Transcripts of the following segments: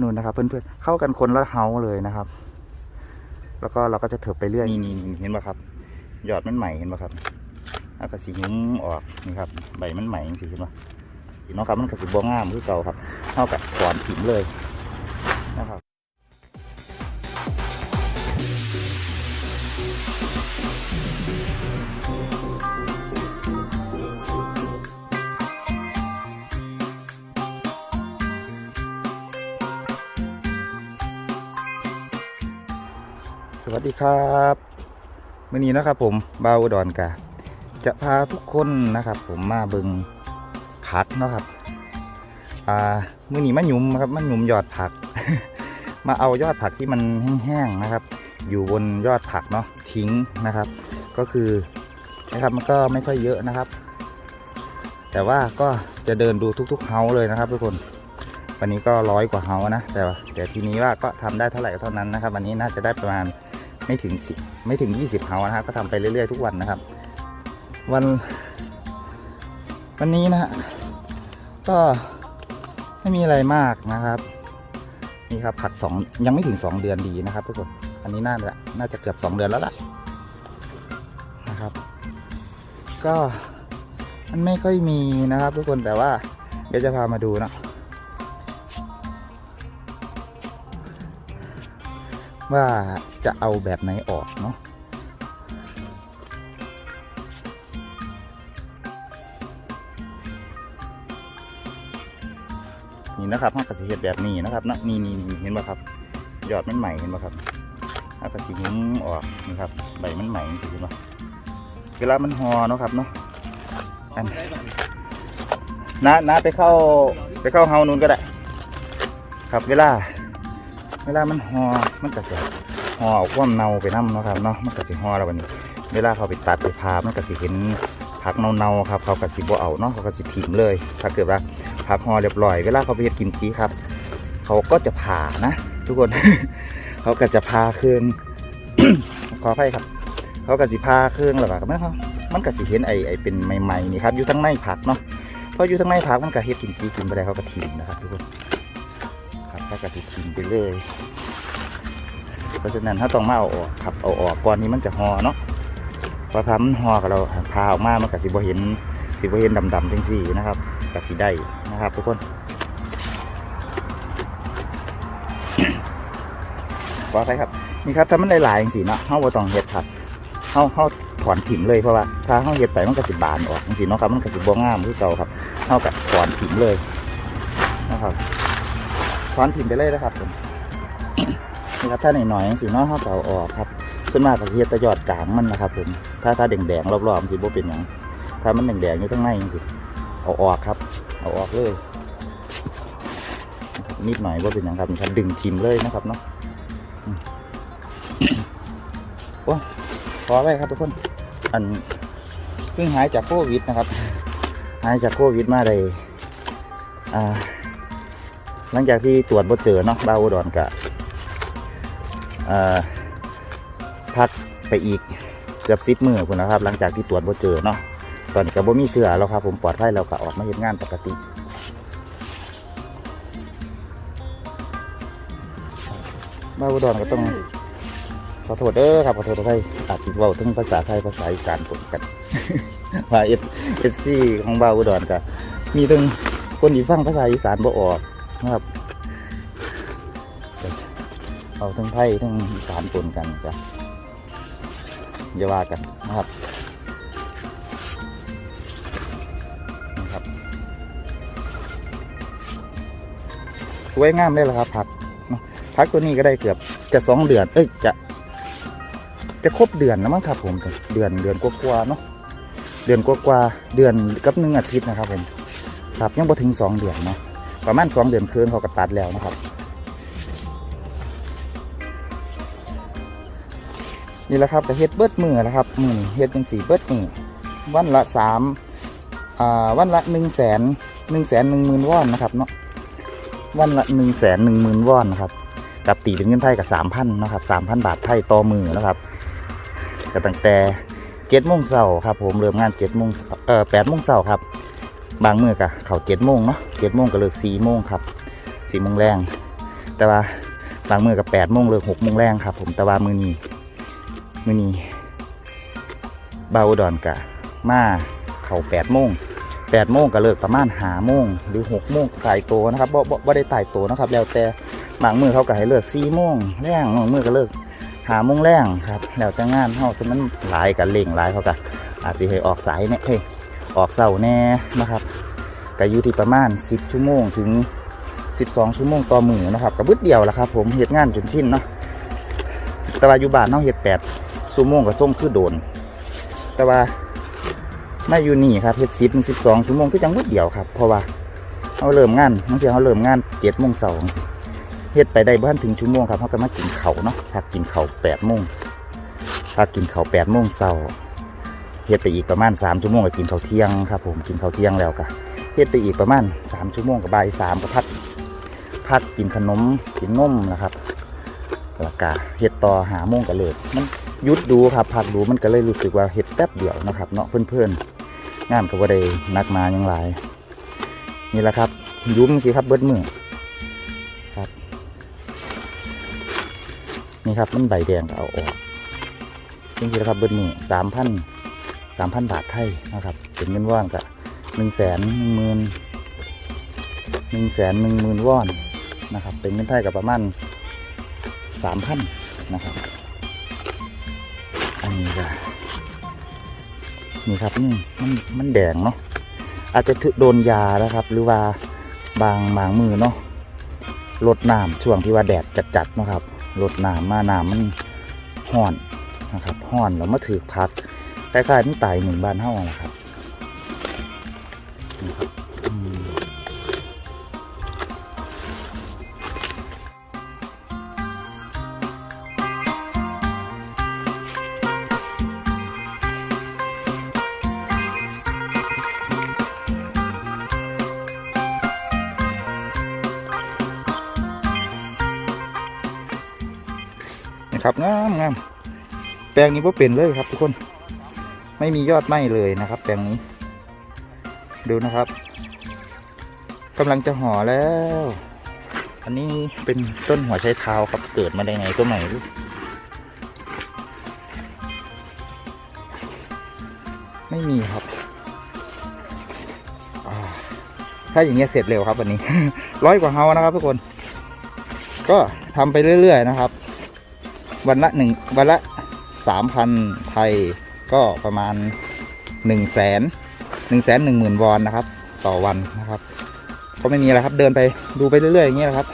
นู่นนะครับ เพื่อนๆเข้ากันคนละเฮาเลยนะครับ แล้วก็เราก็จะเถิบไปเรื่อยนี่นี่เห็นป่ะครับ ยอดมันใหม่เห็นป่ะครับแล้าก็สีหุ้มออกนี่ครับ ใบมันใหม่สีเห็นป่ะน้องครับมันกระสีบวงามคือเก่าครับเท่ากับถอนถิ่มเลยนะครับ วัสดีครับมื่อนี้นะครับผมบาวอุดอนกาจะพาทุกคนนะครับ ผมมาเบิงผักนะครับอ่ามื่อนี้มาหยุมครับมาหยุมยอดผัก มาเอายอดผักที่มันแห้งๆนะครับ อยู่บนยอดผักเนาะทิ้งนะครับ ก็คือนะครับมันก็ไม่ค่อยเยอะนะครับ แต่ว่าก็จะเดินดูทุกๆเฮาเลยนะครับ ทุกคนวันนี้ก็ร้อยกว่าเฮานะแต่ว่าแต่ทีนี้ว่าก็ทำได้เท่าไหร่เท่านั้นนะครับ วันนี้น่าจะได้ประมาณ ไม่ถึงสิไม่ถึง20เฮานะครับก็ทำไปเรื่อยๆทุกวันนะครับ วัน วันนี้นะฮะก็ไม่มีอะไรมากนะครับนี่ครับผัดสองยังไม่ถึง2เดือนดีนะครับทุกคนอันนี้น่าจะน่าจะเกือบ2เดือนแล้วล่ะนะครับ ก็มันไม่ค่อยมีนะครับ ทุกคนแต่ว่าเดี๋ยวจะพามาดูนะว่า จะเอาแบบไหนออกเนาะนี่นะครับห้องกระสีเห็ดแบบนี้นะครับนะนี่นี่เห็นป่ะครับ ยอดมันใหม่เห็นป่ะครับห้องกระสีหุ้มออกนี่ครับใบมันใหม่เห็นป่ะเวลามันหอเนาะครับเนาะนน้าน้าไปเข้าไปเข้าเฮานูนก็ได้ ครับเวลา เวลามันหอมันก็จะ หอเอาความเน่าไปน้ำเนาะครับเนาะมันก็จะหอแล้ววันนี้ เวลาเขาไปตัดไปพามันก็จะเห็นผักเน่าๆครับ เขาก็สิบ่เอาเนาะเขาก็จะถิ่มเลย ถ้าเกิดว่าผักห่อเรียบร้อย เวลาเขาไปเฮ็ดกิมจิครับ เขาก็จะผ่านะ ทุกคน เขาก็จะพาเครื่องขออภัยครับ เขาก็สิพาเครื่องแล้วก็มันเขามันก็สิเห็นไอไอเป็นใหม่ๆนี่ครับอยู่ทั้งในผักเนาะเพราะอยู่ทั้งในผักมันก็เฮ็ดกิมจิกินไปได้เขาก็ถิ่มนะครับ ทุกคนครับถ้ากระสิทิมไปเลย เพราะฉะนั้นถ้าต้องมาเอาออกครับเอาออกก่อนนี้มันจะหอเนาะพอทำมันหอกับเราพาออกมามันกระสิบ่เห็นสิบ่เห็นดำๆจังสี่นะครับกระสิได้นะครับ ทุกคนขอไปครับนี่ครับถ้ามันหลายๆจังสี่เนาะเฮาบ่ต้องเฮ็ดครับเฮาเฮาถอนถิ่มเลยเพราะว่าถ้าเฮาเฮ็ดไปมันก็สิบานออกจังสี่เนาะครับมันก็สิบ่งามคือเก่าครับเฮาก็ถอนถิ่มเลยนะครับถอนถิ่นไปเลยนะครับผม นี่ครับถ้าหน่อยๆสีน้อยเขาก็เอาออกครับส่วนมากก็เฮ็ดแตะยอดกลางมันนะครับผมถ้าถ้าแดงๆรอบๆสิบ่เป็นหยังถ้ามันแดงๆอยู่ข้างในสิเอาออกครับ เอาออกเลยนิดหน่อยบ่าเป็นหยังครับนี่ครับดึงทิมเลยนะครับเนาะโอ้พอไว้ครับทุกคน อันเพิ่งหายจากโควิดนะครับ หายจากโควิดมาได้อ่าหลังจากที่ตรวจบ่เจอเนาะบาวอุดรกะ พักไปอีกเกือบสิบมือคุณนะครับ หลังจากที่ตรวจบ่เจอเนาะตอนนี้ก็บ่มีเชื้อแล้วครับผมปลอดภัยแล้วก็ออกมาเฮ็ดงานปกติบาวอุดรก็ต้องขอโทษเด้อครับขอโทษทุกท่านอาจจะเว้าทั้งภาษาไทยภาษาอีสานปนกันว่าเอฟเอฟซีของบาวอุดรก็มีทั้งคนที่ฟังภาษาอีสานบ่ออกนะครับ เอาทั้งไทยทั้งอีสานปนกันจ้ะอย่าว่ากันนะครับนะครับสวยงามเลยละครับผักผักตัวนี้ก็ได้เกือบจะสองเดือน เอ้ยจะจะครบเดือนแล้วมั้งครับผมเดือนเดือนกว่าๆเนาะเดือนกว่าๆเดือนกับหนึ่งอาทิตย์นะครับผมครับยังพอถึงสองเดือนเนาะประมาณสองเดือนคืนเขาก็ตัดแล้วนะครับ นี่แหละครับแต่เฮ็ดเบิดมือนะครับมือนี่เฮ็ดจังสี่เบิดมือวันละสามอ่าวันละหนึ่งแสนหนึ่งแสนหนึ่งหมื่นวอนนะครับเนาะวันละหนึ่งแสนหนึ่งหมื่นวอนนะครับกับตีเป็นเงินไทยกับสามพันนะครับสามพันบาทไทยต่อมือนะครับก็ตั้งแต่เจ็ดโมงเช้าครับ ผมเริ่มงานเจ็ดโมงเอ่อแปดโมงเช้าครับ บางมือกะเขาเจ็ดโมงเนาะเจ็ดโมงก็เลิกสี่โมงครับสี่โมงแรงแต่ว่าบางมือกับแปดโมงเลิกหกโมงแรงครับ ผมแต่ว่ามือนี้ มือนี้เบาอุดอนกะ มาเข่าแปดโมงแปดโมงก็เลิกประมาณหาโมงหรือหกโมงตายโตนะครับบ่บ่บได้ตายโตนะครับ แล้วแต่บางมือเขาก็ให้เลิกสี่โมงแรงบางมือก็เลิกหาโมงแรงครับ แล้วแต่งานเขาฉะนั้นหลายกับเล่งหลายเขาก็อาจจะให้ออกสายเนี่ยเฮ้ยออกเสาแน่นะครับก็อยู่ที่ประมาณ 10 ชั่วโมงถึง 12 ชั่วโมงต่อมือนะครับกับบึดเดียวละครับ ผมเฮ็ดงานจนชินเนาะแต่ว่าอยู่บ้านเนาะเฮ็ด ชั่วโมงก็ส่งคือโดน แต่ว่าไม่อยู่นี่ครับเฮ็ด10ถึง12ชั่วโมงคือจังบึดเดียวครับ เพราะว่าเขาเริ่มงานบางทีเขาเริ่มงาน7โมงเช้าเฮ็ดไปได้บ้านถึงชั่วโมงครับเขาก็มากินเข้าเนาะพักกินเข้าว8โมงพักกินเข้าว8โมงเช้าเฮ็ดไปอีกประมาณ3ชั่วโมงก็กินเข้าเที่ยงครับ ผมกินเข้าเที่ยงแล้วก็เฮ็ดไปอีกประมาณ3ชั่วโมงก็บ่าย3ก็พักพักกินขนมกินนมนะครับแล้วก็เฮ็ดต่อหาโมงกันเลยมัน ยุดดูครับพักดูมันก็เลยรู้สึกว่าเฮ็ดแป๊บเดียวนะครับเนาะเพื่อนๆงานก็บ่ได้นักมาหยังหลายนี่แหละครับยุ่มสิครับเบิดมือครับนี่ครับมันใบแดงเอาออกนี่สิครับเบิดมือสามพันสามพันบาทไทยนะครับเป็นเงินว่างกับหนึ่งแสนหนึ่งหมื่นหนึ่งแสนหนึ่งหมื่นวอนนะครับ เป็นเงินไทยกับประมาณสามพันนะครับ นนี้ก็นี่ครับนี่มันมันแดงเนาะอาจจะโดนยานะครับ หรือว่าบางบางมือเนาะลดน้ำช่วงที่ว่าแดดจัดๆนะครับลดน้ำมาน้ำมันห่อนนะครับห่อนแล้วมาถือพักคล้ายๆมันตายหนึ่งบ้านเท่านะครับ ครับงามงามแปลงนี้พ่เป็นเลยครับ ทุกคน ไม่มียอดไหมเลยนะครับ แปลงนี้ ดูนะครับกำลังจะห่อแล้ว อันนี้เป็นต้นหัวไชเท้าครับเกิดมาได้ไงก็ไม่รู้ไม่มีครับ ถ้าอย่างเงี้ยเสร็จเร็วครับวันนี้ ร้อยกว่าเฮานะครับทุกคน ก็ทำไปเรื่อยๆนะครับ วันละหนึ่งวันละสามพันไทยก็ประมาณหนึ่งแสนหนึ่งแสนหนึ่งหมื่นวอนนะครับ ต่อวันนะครับ ก็ไม่มีอะไรครับ เดินไปดูไปเรื่อยๆอย่างเงี้ยละครับ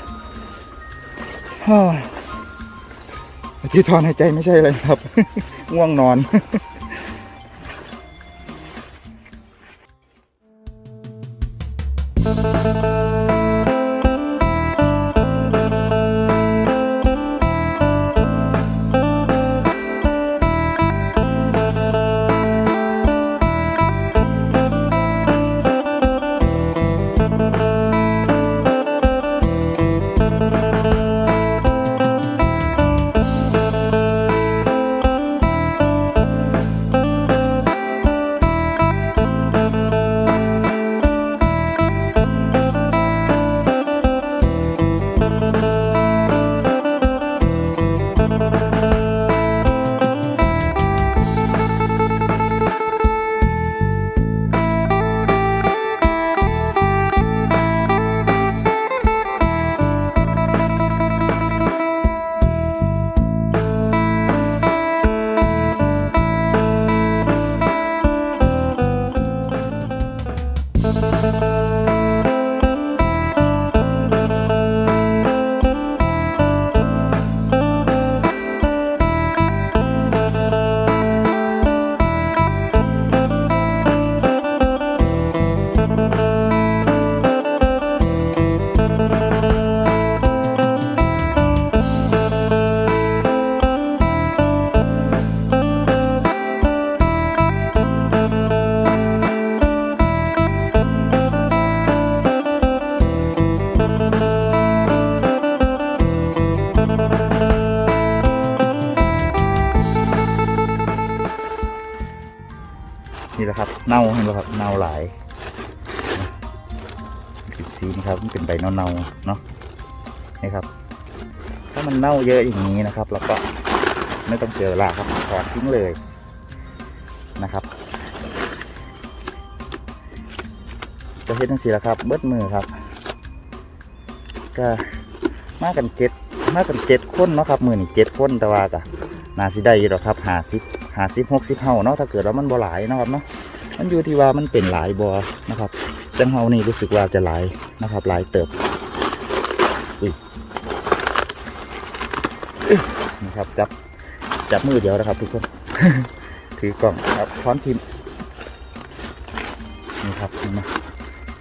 ที่ถอนหายใจไม่ใช่เลยครับ ง่วงนอน นี่แหละครับเน่าเห็นไหมครับเน่าหลายสีนะครับมันเป็นใบเน่าๆเนาะนี่ครับ ถ้ามันเน่าเยอะอย่างนี้นะครับเราก็ไม่ต้องเจอละครับถอดทิ้งเลยนะครับ จะเฮ็ดทั้งสี่ละครับ เบิดมือครับ ก็มากันเจ็ดมากันเจ็ดคนเนาะครับมือนี่เจ็ดคนแต่ว่าก็นาสิได้อยู่หรอกครับหาสิบหาสิบหกสิบเฮาเนาะถ้าเกิดว่ามันบ่หลายนะครับเนาะ มันอยู่ที่ว่ามันเป็นหลายบ่นะครับ จังเฮานี่รู้สึกว่าจะหลายนะครับหลายเติบอุ้ยอึ๊ะครับจับจับมือเดียวนะครับ ทุกคน ถือกล่องครับพร้อมทีมนี่ครับนไหม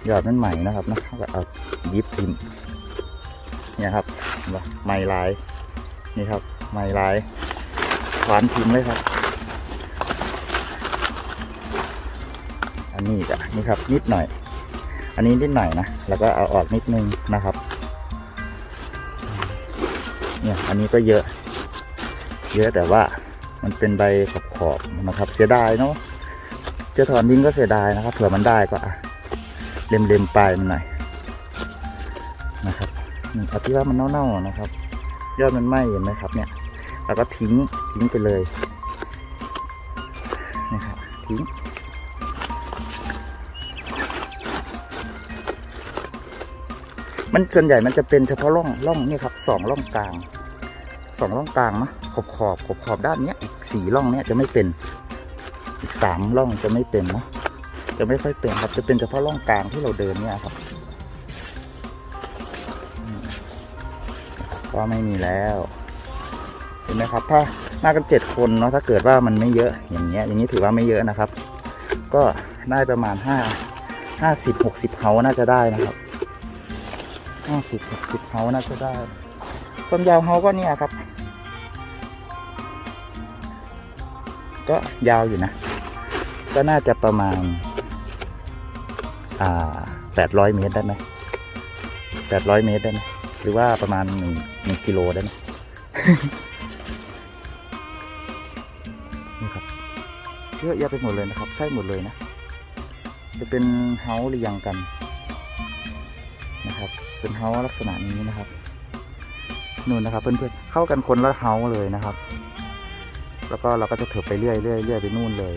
ยอดมันใหม่นะครับนะก็เอายิบทิมเนี่ยครับใหม่ลายนี่ครับใหม่ลายขวานทิมเลยครับ อันนี้ก็นี่ครับนิดหน่อย อันนี้นิดหน่อยนะแล้วก็เอาออกนิดนึงนะครับ เนี่ยอันนี้ก็เยอะ เยอะแต่ว่ามันเป็นใบขอบๆนะครับ เสียดายเนาะจะถอนทิ้งก็เสียดายนะครับเผื่อมันได้ก็อะเล็มๆปลายมันหน่อยนะครับนี่ครับที่ว่ามันเน่าๆนะครับ ยอดมันไหม้เห็นไหมครับ เนี่ย แล้วก็ทิ้งทิ้งไปเลยนะครับทิ้ง มันส่วนใหญ่มันจะเป็นเฉพาะร่องร่องนี่ครับสองร่องกลางสองร่องกลางนะขอบขอบขอบขอบด้านเนี้ยอีกสี่ร่องเนี้ยจะไม่เป็นอีกสามร่องจะไม่เป็นนะจะไม่ค่อยเป็นครับจะเป็นเฉพาะร่องกลางที่เราเดินเนี่ยครับก็ไม่มีแล้วเห็นไหมครับ ถ้ามากันเจ็ดคนเนาะถ้าเกิดว่ามันไม่เยอะอย่างเงี้ยอย่างนี้ถือว่าไม่เยอะนะครับ ก็ได้ประมาณห้าห้าสิบหกสิบเฮาน่าจะได้นะครับ ห้าสิบหกสิบเฮาน่าจะได้ความยาวเฮาก็เนี่ยครับ ก็ยาวอยู่นะ ก็น่าจะประมาณ อ่าแปดร้อยเมตรได้ไหมแปดร้อยเมตรได้ไหมหรือว่าประมาณหนึ่งหนึ่งกิโลได้ไหมนี่ครับเยอะแยะไปหมดเลยนะครับ ใช่หมดเลยนะ จะเป็นเฮาเรียงกัน เป็นเฮาลักษณะนี้นะครับนู่นนะครับ เพื่อนๆเข้ากันคนละเฮาเลยนะครับ แล้วก็เราก็จะเถิบไปเรื่อยเรื่อยเรื่อยไปนู่นเลย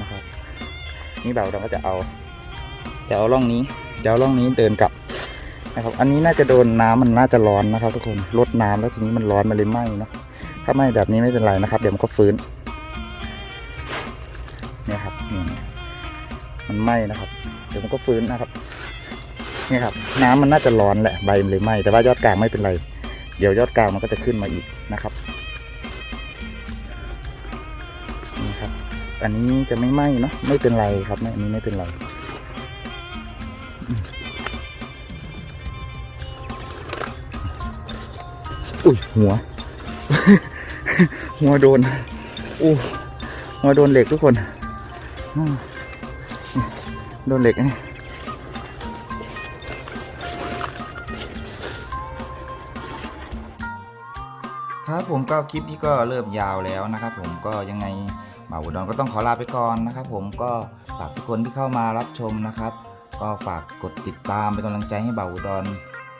นะครับ นี่เบาเราก็จะเอาจะเอาร่องนี้จะเอาร่องนี้เดินกลับนะครับ อันนี้น่าจะโดนน้ำมันน่าจะร้อนนะครับ ทุกคนลดน้ำแล้วทีนี้มันร้อนมันเลยไหม้เนะถ้าไหม้แบบนี้ไม่เป็นไรนะครับ เดี๋ยวมันก็ฟื้นเนี่ยครับนี่มันไหม้นะครับ เดี๋ยวมันก็ฟื้นนะครับ นี่ครับน้ำมันน่าจะร้อนแหละใบมันเลยไหมแต่ว่ายอดกลางไม่เป็นไร เดี๋ยวยอดกลางมันก็จะขึ้นมาอีกนะครับนี่ครับ อันนี้จะไม่ไหมเนาะไม่เป็นไรครับไม่อันนี้ไม่เป็นไรอุ้ยหัว หัวโดนอู้หัวโดนเหล็กทุกคน โดนเหล็กนี่ ครับผมก็คลิปนี้ก็เริ่มยาวแล้วนะครับ ผมก็ยังไงบ่าวอุดรก็ต้องขอลาไปก่อนนะครับ ผมก็ฝากทุกคนที่เข้ามารับชมนะครับ ก็ฝากกดติดตามเป็นกำลังใจให้บ่าวอุดร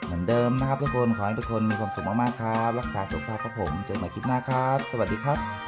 เหมือนเดิมนะครับ ทุกคนขอให้ทุกคนมีความสุขมากๆครับ รักษาสุขภาพครับผมเจอกันใหม่คลิปหน้าครับ สวัสดีครับ